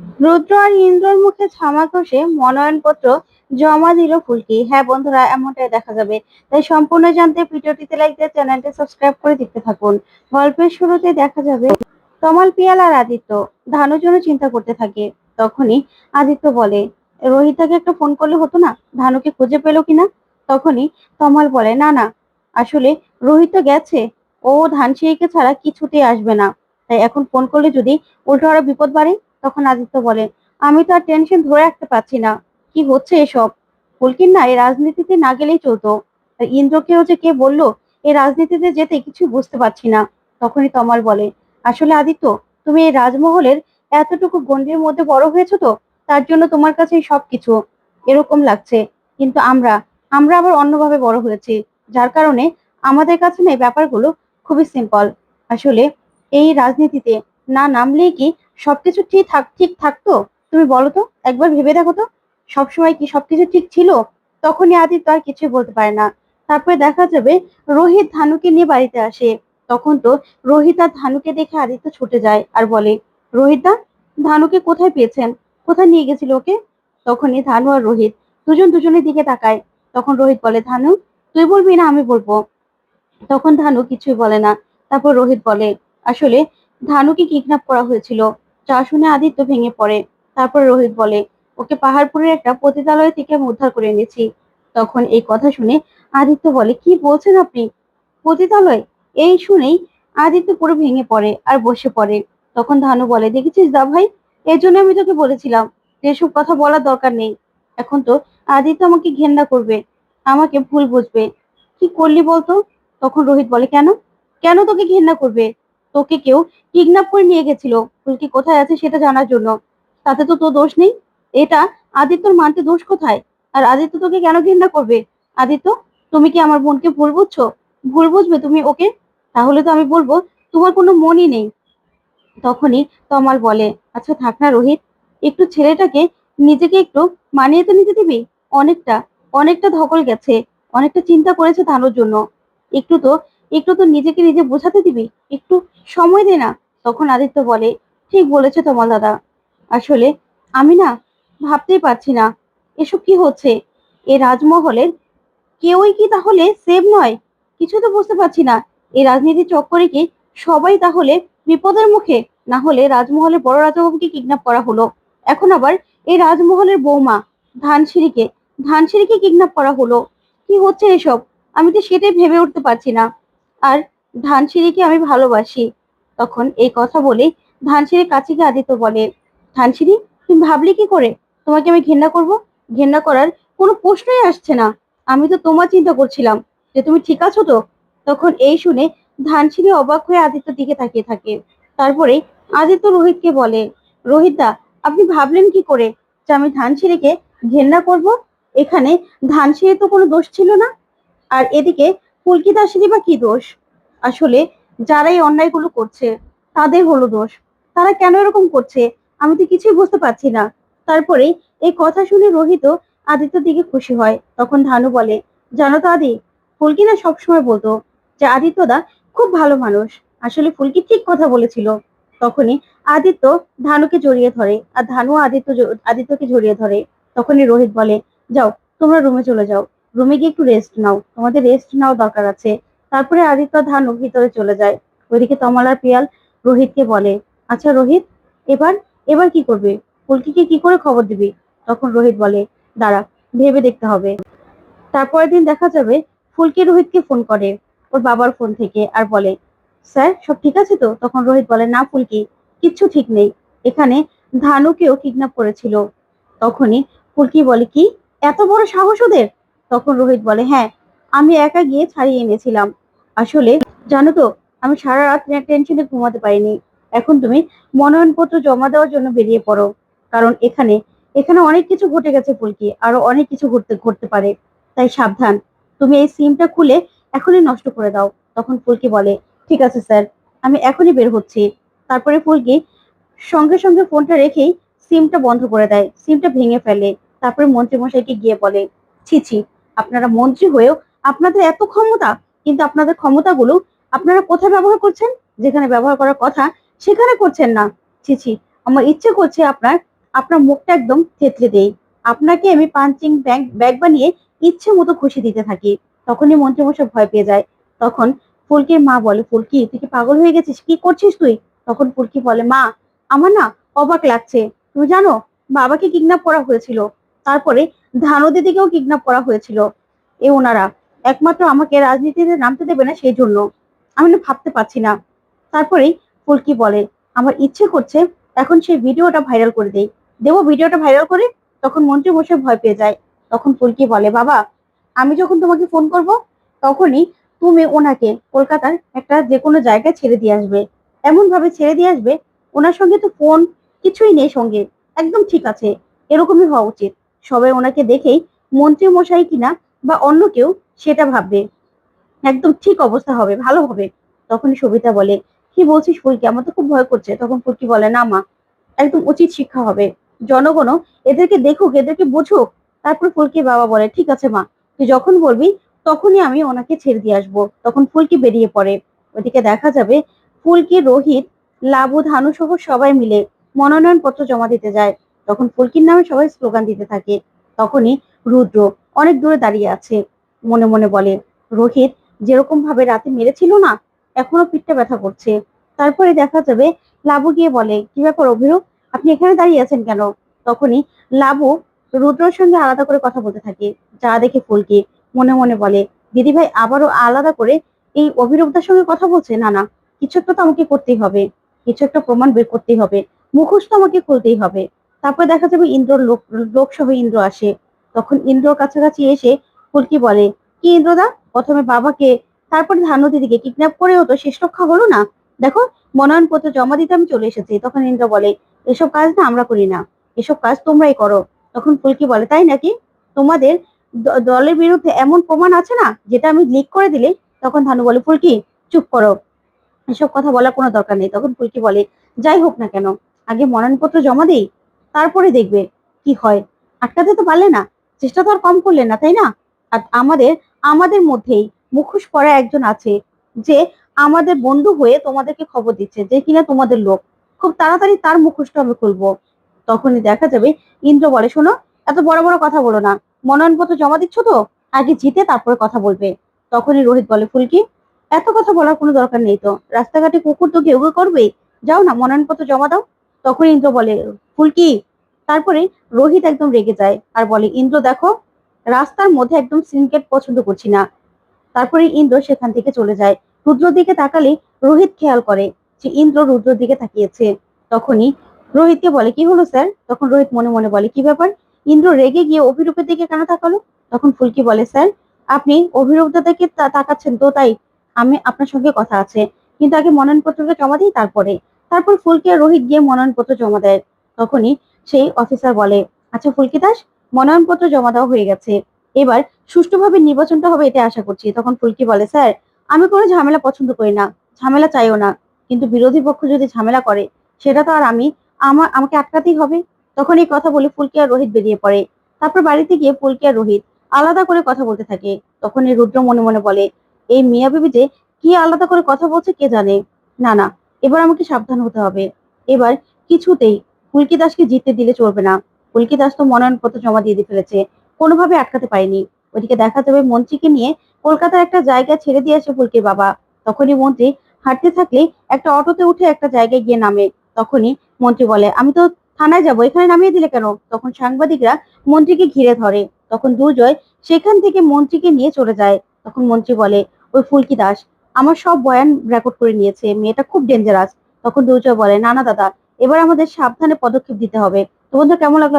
রুদ্র আর ইন্দ্রর মুখে ছামা কষে মনোনয়নপত্র জমা দিল ফুলকি। হ্যাঁ বন্ধুরা, এমনটাই দেখা যাবে। তাই সম্পূর্ণ জানতে ভিডিওটিতে লাইক দিয়ে চ্যানেলটি সাবস্ক্রাইব করে দেখতে থাকুন। গল্পের শুরুতে দেখা যাবে তমাল, পিয়াল আর আদিত্য। ধানুর জন্য চিন্তা করতে থাকে। তখনই আদিত্য বলে, রোহিতাকে একটা ফোন করলে হতো না? ধানুকে খুঁজে পেল কিনা তখনই তমাল বলে, না না, আসলে রোহিত তো গেছে। ও ধানসিঁড়িকে ছাড়া কিছুতেই আসবে না। তাই এখন ফোন করলে যদি উল্টো আরও বিপদ বাড়ে? তখন আদিত্য বলে, আমি তো আর টেনশন ধরে রাখতে পারছি না। কি হচ্ছে এসব? ফুলকির না এই রাজনীতিতে না গেলেই চলতো। আর ইন্দ্রকেও যে কে বলল, এই রাজনীতিতে যেতে কিছু বুঝতে পারছি না। তখনই তমাল বলে, আসলে আদিত্য, তুমি এই রাজমহলের এতটুকু গন্ডির মধ্যে বড় হয়েছো তো? তার জন্য তোমার কাছে সবকিছু। এরকম লাগছে। কিন্তু আমরা আমরা আবার অন্যভাবে বড় হয়েছি। যার কারণে আমাদের কাছে না এই ব্যাপারগুলো খুবই সিম্পল আসলে এই রাজনীতিতে না নামলেই কি সবকিছু ঠিক থাক, ঠিক থাকতো? তুমি বলো তো, একবার ভেবে দেখো তো। সবসময় কি সবকিছু ঠিক ছিল? তখনই আদিত্য আর কিছুই বলতে পারে না। তারপরে দেখা যাবে রোহিত ধানুকে নিয়ে বাড়িতে আসে। তখন তো রোহিত আর ধানুকে দেখে আদিত্য ছুটে যায় আর বলে, রোহিতা ধানুকে কোথায় পেয়েছেন? কোথায় নিয়ে গেছিল ওকে? তখনই ধানু আর রোহিত দুজন দুজনের দিকে তাকায়। তখন রোহিত বলে, ধানু, তুই বলবি না আমি বলব? তখন ধানু কিছুই বলে না। তারপর রোহিত বলে, আসলে ধানুকে কিডন্যাপ করা হয়েছিল। যা শুনে আদিত্য ভেঙে পড়ে। তারপর রোহিত বলে, ওকে পাহাড়পুরের একটা পতিতালয় থেকে আমি উদ্ধার করে এনেছি। তখন এই কথা শুনে আদিত্য বলে, কি বলছেন আপনি? পতিতালয়? এই শুনেই আদিত্য পুরো ভেঙে পড়ে আর বসে পড়ে। তখন ধানু বলে, দেখেছিস দা ভাই? এর জন্য আমি তোকে বলেছিলাম এসব কথা বলার দরকার নেই। এখন তো আদিত্য আমাকে ঘেন্না করবে, আমাকে ভুল বুঝবে। কি করলি বলতো? তখন রোহিত বলে, কেন? কেন তোকে ঘেন্না করবে? তোকে কেউ কিডন্যাপ করে নিয়ে গেছিল। ফুলকি কোথায় আছে সেটা জানার জন্য। তাতে তো তোর দোষ নেই। এটা আদিত্যর মানতে দোষ কোথায়? আর আদিত্য তোকে কেন ঘৃণা করবে? আদিত্য, তুমি কি আমার বোনকে ভুল বুঝছ? ভুল বুঝবে তুমি ওকে? তাহলে তো আমি বলব, তোমার কোনো মনই নেই। তখনই তমাল বলে আচ্ছা থাক না রোহিত, একটু ছেলেটাকে নিজেকে একটু মানিয়ে তো নিতে দিবি? অনেকটা অনেকটা ধকল গেছে, অনেকটা চিন্তা করেছে ধানোর জন্য। একটু তো একটু তো নিজেকে নিজে বোঝাতে দিবি, একটু সময় দে না। তখন আদিত্য বলে, ঠিক বলেছে তোমার দাদা। আসলে আমি না ভাবতেই পারছি না, এসব কি হচ্ছে? এ রাজমহলের কেউই কি তাহলে সেভ নয়? কিছু তো বুঝতে পারছি না। এই রাজনীতির চক্করে কি সবাই তাহলে বিপদের মুখে? না হলে রাজমহলের বড় রাজাবাবুকে কিডন্যাপ করা হলো। এখন আবার এই রাজমহলের বৌমা, ধানসিঁড়িকে ধানসিঁড়িকে কিডন্যাপ করা হলো। কি হচ্ছে এসব? আমি তো সেটাই ভেবে উঠতে পারছি না। আর ধানসিঁড়িকে আমি ভালোবাসি। তখন এই কথা বলে ধানসিঁড়ির কাছে গিয়ে আদিত্য বলে, ধানসিঁড়ি, তুমি ভাবলি কি করে? তোমাকে আমি ঘেন্না করব? ঘেন্না করার কোনো প্রশ্নই আসছে না। আমি তো তোমার চিন্তা করছিলাম যে তুমি ঠিক আছো তো? তখন এই শুনে ধানসিঁড়ি অবাক হয়ে আদিত্যর দিকে তাকিয়ে থাকে। তারপরে আদিত্য রোহিতকে বলে, রোহিতদা, আপনি ভাবলেন কি করে যে আমি ধানসিঁড়িকে ঘেন্না করব? এখানে ধানসিঁড়ি তো কোনো দোষ ছিল না। আর এদিকে ফুলকি দাসেরই বা কি দোষ? আসলে যারা এই অন্যায়গুলো করছে, তাদের হলো দোষ। তারা কেন এরকম করছে, আমি তো কিছুই বুঝতে পারছি না। তারপরে এই কথা শুনে রোহিত আদিত্যর দিকে খুশি হয়। তখন ধানু বলে, জানো তো আদি ফুলকি না সবসময় বলতো যে আদিত্যদা খুব ভালো মানুষ। আসলে ফুলকি ঠিক কথা বলেছিল। তখনই আদিত্য ধানুকে জড়িয়ে ধরে আর ধানু আদিত্য আদিত্যকে জড়িয়ে ধরে। তখনই রোহিত বলে, যাও, তোমরা রুমে চলে যাও। রুমে গিয়ে একটু রেস্ট নাও। তোমাদের রেস্ট নাও দরকার আছে। তারপরে আদিত্য ধানু ভিতরে চলে যায়। ওইদিকে তমাল পিয়াল রোহিতকে বলে আচ্ছা রোহিত, এবার এবার কি করবে? ফুলকিকে কি করে খবর দিবি? তখন রোহিত বলে, দাঁড়া, ভেবে দেখতে হবে। তারপরের দিন দেখা যাবে ফুলকি রোহিতকে ফোন করে, ওর বাবার ফোন থেকে, আর বলে, স্যার, সব ঠিক আছে তো? তখন রোহিত বলে, না ফুলকি কিচ্ছু ঠিক নেই। এখানে ধানুকেও কিডন্যাপ করেছিল। তখনই ফুলকি বলে, কি? এত বড় সাহস ওদের? তখন রোহিত বলে হ্যাঁ আমি একা গিয়ে ছাড়িয়ে এনেছিলাম। আসলে জানো তো, আমি সারা রাত টেনশনে ঘুমাতে পারিনি। এখন তুমি মনোনয়নপত্র জমা দেওয়ার জন্য বেরিয়ে পড়ো। কারণ এখানে এখানে অনেক কিছু ঘটে গেছে ফুলকি আরও অনেক কিছু ঘটতে ঘটতে পারে। তাই সাবধান। তুমি এই সিমটা খুলে এখনই নষ্ট করে দাও। তখন ফুলকি বলে, ঠিক আছে স্যার, আমি এখনই বের হচ্ছি। তারপরে ফুলকি সঙ্গে সঙ্গে ফোনটা রেখেই সিমটা বন্ধ করে দেয়। সিমটা ভেঙে ফেলে। তারপরে মন্ত্রী মশাইকে গিয়ে বলে, ছি ছি আপনারা মন্ত্রী হয়েও আপনাদের এত ক্ষমতা, কিন্তু আপনাদের ক্ষমতাগুলো আপনারা কোথায় ব্যবহার করছেন? যেখানে ব্যবহার করার কথা সেখানে করছেন না। ছি ছি, আমার ইচ্ছে করছে আপনার আপনার মুখটা একদম থেতলে দেই। আপনাকে আমি পাঞ্চিং ব্যাগ ব্যাগ বানিয়ে ইচ্ছে মতো খুশি দিতে থাকি। তখনই মন্ত্রীমশাই ভয় পেয়ে যায়। তখন ফুলকির মা বলে, ফুলকি, তুই কি পাগল হয়ে গেছিস? কি করছিস তুই? তখন ফুলকি বলে, মা, আমার না অবাক লাগছে। তুমি জানো, বাবাকে কিডন্যাপ করা হয়েছিল। তারপরে ধানো দিদিকেও কিডন্যাপ করা হয়েছিল। এ ওনারা। একমাত্র আমাকে রাজনীতিতে নামতে দেবে না সেই জন্য আমি না ভাবতে পারছি না। তারপরেই ফুলকি বলে, আমার ইচ্ছে করছে এখন সেই ভিডিওটা ভাইরাল করে দেই। দেবো ভিডিওটা ভাইরাল করে, তখন মন্ত্রী বসে ভয় পেয়ে যায়। তখন ফুলকি বলে, বাবা, আমি যখন তোমাকে ফোন করব, তখনই তুমি ওনাকে কলকাতার একটা যে কোনো জায়গায় ছেড়ে দিয়ে আসবে। এমন ভাবে ছেড়ে দিয়ে আসবে, ওনার সঙ্গে তো ফোন কিছুই নেই সঙ্গে। একদম ঠিক আছে। এরকমই হওয়া উচিত। সবাই ওনাকে দেখেই মন্ত্রী মশাই কিনা বা অন্য কেউ সেটা ভাববে। একদম ঠিক অবস্থা হবে, ভালো হবে। তখনই সবিতা বলে, কি বলছিস ফুলকি? আমার তো খুব ভয় করছে। তখন ফুলকি বলে, না মা, একদম উচিত শিক্ষা হবে। জনগণও এদেরকে দেখুক, এদেরকে বুঝুক। তারপর ফুলকি বাবা বলে, ঠিক আছে মা, তুই যখন বলবি তখনই আমি ওনাকে ছেড়ে দিয়ে আসব। তখন ফুলকি বেরিয়ে পড়ে। ওদিকে দেখা যাবে ফুলকি, রোহিত, লাবু ধানু সহ সবাই মিলে মনোনয়ন পত্র জমা দিতে যায়। তখন ফুলকির নামে সবাই স্লোগান দিতে থাকে, তখনই রুদ্র অনেক দূরে দাঁড়িয়ে আছে। মনে মনে বলে, রোহিত, যেরকম ভাবে রাতে মেরেছিল না, এখনও পিঠটা ব্যথা করছে। তারপরে দেখা যাবে, লাবু গিয়ে বলে, কি ব্যাপার অভিরূপ? আপনি এখানে দাঁড়িয়ে আছেন কেন? তখনই লাবু রুদ্রর সঙ্গে আলাদা করে কথা বলতে থাকে, যা দেখে ফুলকি মনে মনে বলে, দিদি ভাই, আবারও আলাদা করে এই অভিরূপদার সঙ্গে কথা বলছে? না না, কিছু একটা তো আমাকে করতেই হবে। কিছু একটা প্রমাণ বের করতেই হবে। মুখোশ তো আমাকে খুলতেই হবে। তারপর দেখা যাবে ইন্দ্রর লোক, লোকসহ ইন্দ্র আসে। তখন ইন্দ্রর কাছাকাছি এসে ফুলকি বলে, কি ইন্দ্রদা প্রথমে বাবাকে, তারপরে ধানু দিদিকে কিডন্যাপ করেও তো শেষ রক্ষা হলো না। দেখো, মনোনয়নপত্র জমা দিতে আমি চলে এসেছি। তখন ইন্দ্র বলে, এসব কাজ না আমরা করি না। এসব কাজ তোমরাই করো। তখন ফুলকি বলে, তাই নাকি? তোমাদের দলের বিরুদ্ধে এমন প্রমাণ আছে না, যেটা আমি লিক করে দিলে? তখন ধানু বলে, ফুলকি, চুপ করো। এসব কথা বলার কোনো দরকার নেই। তখন ফুলকি বলে, যাই হোক না কেন, আগে মনোনয়নপত্র জমা দেই তারপরে দেখবে কি হয়। আটকাতে তো পারলে না, চেষ্টা তো আর কম করলে না, তাই না? আর আমাদের আমাদের মধ্যেই মুখোশ পরা একজন আছে যে আমাদের বন্ধু হয়ে তোমাদেরকে খবর দিচ্ছে যে কিনা তোমাদের লোক। খুব তাড়াতাড়ি তার মুখোশটা আমি খুলবো। তখনই দেখা যাবে ইন্দ্র বলে, শোনো, এত বড় বড় কথা বলো না। মনোনয়নপত্র জমা দিচ্ছ তো? আগে জিতে তারপরে কথা বলবে। তখনই রোহিত বলে, ফুলকি, এত কথা বলার কোনো দরকার নেই তো। রাস্তাঘাটে কুকুর তো কেউ করবেই যাও না, মনোনয়নপত্র জমা দাও। তখন ইন্দ্র বলে, ফুলকি। তারপরে রোহিত একদম রেগে যায় আর বলে, ইন্দ্র, দেখো, রাস্তার মধ্যে একদম সিনকেট পছন্দ করছি না। তারপরে ইন্দ্র সেখান থেকে চলে যায়। রুদ্র দিকে তাকালে রোহিত খেয়াল করে যে ইন্দ্র রুদ্রর দিকে তাকিয়েছে। তখনই রোহিতকে বলে, কি হলো স্যার? তখন রোহিত মনে মনে বলে, কি ব্যাপার? ইন্দ্র রেগে গিয়ে অভিরূপের দিকে কেন তাকালো? তখন ফুলকি বলে, স্যার, আপনি তা- তাকাচ্ছেন তো, তাই আমি আপনার সঙ্গে কথা আছে। কিন্তু আগে মনোনয়নপত্রটা জমা দিই তারপরে। তারপর ফুলকি আর রোহিত গিয়ে মনোনয়নপত্র জমা দেয়। তখনই সেই অফিসার বলে আচ্ছা ফুলকি দাস, মনোনয়নপত্র জমা দেওয়া হয়ে গেছে। এবার সুষ্ঠুভাবে নির্বাচনটা হবে এটা আশা করছি। তখন ফুলকি বলে, স্যার, আমি কোনো ঝামেলা পছন্দ করি না, ঝামেলা চাইও না। কিন্তু বিরোধী পক্ষ যদি ঝামেলা করে, সেটা তো আর আমি, আমার, আমাকে আটকাতেই হবে। তখন এই কথা বলে ফুলকি আর রোহিত বেরিয়ে পড়ে। তারপর বাড়িতে গিয়ে ফুলকি আর রোহিত আলাদা করে কথা বলতে থাকে। তখন এই রুদ্র মনে মনে বলে, এই মিয়া বিবি যে কি আলাদা করে কথা বলছে কে জানে? না না এবার আমাকে সাবধান হতে হবে। এবার কিছুতেই ফুলকি দাসকে জিততে দিলে চলবে না। ফুলকি দাস তো মনোনয়নপত্র জমা দিয়ে দিয়ে ফেলেছে। কোনোভাবে আটকাতে পারেনি। ওদিকে দেখা যাবে মন্ত্রীকে নিয়ে কলকাতার একটা জায়গা ছেড়ে দিয়ে আসে ফুলকির বাবা। তখনই মন্ত্রী হাঁটতে থাকলে একটা অটোতে উঠে একটা জায়গায় গিয়ে নামে। তখনই মন্ত্রী বলে, আমি তো থানায় যাব, এখানে নামিয়ে দিলে কেন? তখন সাংবাদিকরা মন্ত্রীকে ঘিরে ধরে। তখন দুর্জয় সেখান থেকে মন্ত্রীকে নিয়ে চলে যায়। তখন মন্ত্রী বলে, ওই ফুলকি দাস আমার সব বয়ান রেকর্ড করে নিয়েছে, মেয়েটা খুব ডেঞ্জারাস তখন দুর্জয় বলে না না দাদা, এবার আমাদের সাবধানে পদক্ষেপ দিতে হবে। তো বন্ধু কেমন লাগল